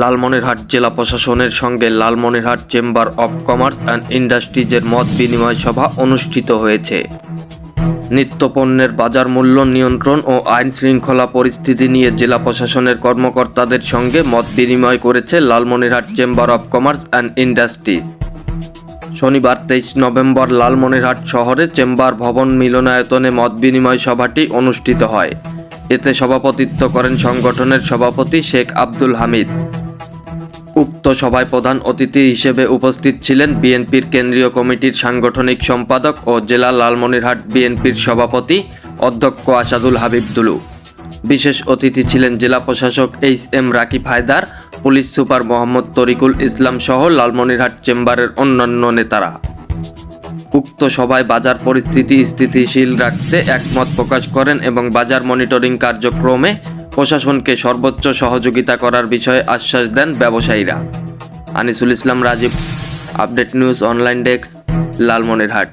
লালমনিরহাট জেলা প্রশাসনের সঙ্গে Lalmonirhat chamber of commerce and ইন্ডাস্ট্রিজের মত বিনিময় সভা অনুষ্ঠিত হয়েছে। নিত্যপণ্যের বাজার মূল্য নিয়ন্ত্রণ ও আইন শৃঙ্খলা পরিস্থিতি নিয়ে জেলা প্রশাসনের কর্মকর্তাদের সঙ্গে মত বিনিময় করেছে Lalmonirhat chamber of commerce and industries. শনিবার তেইশ নভেম্বর লালমনিরহাট শহরে চেম্বার ভবন মিলনায়তনে মত বিনিময় সভাটি অনুষ্ঠিত হয়। এতে সভাপতিত্ব করেন সংগঠনের সভাপতি শেখ আব্দুল হামিদ। উক্ত সভায় প্রধান অতিথি হিসেবে উপস্থিত ছিলেন বিএনপির কেন্দ্রীয় কমিটির সাংগঠনিক সম্পাদক ও জেলা লালমনিরহাট বিএনপির সভাপতি অধ্যক্ষ আসাদুল হাবিব দুলু। বিশেষ অতিথি ছিলেন জেলা প্রশাসক H M Rakib Haider, police super Mohammad Tarikul Islam সহ লালমনিরহাট চেম্বারের অন্যান্য নেতারা। উক্ত সভায় বাজার পরিস্থিতি স্থিতিশীল রাখতে একমত প্রকাশ করেন এবং বাজার মনিটরিং কার্যক্রমে প্রশাসনকে সর্বোচ্চ সহযোগিতা করার বিষয়ে আশ্বাস দেন ব্যবসায়ীরা। Anisul Islam Rajib, update news online desk, Lalmonirhat.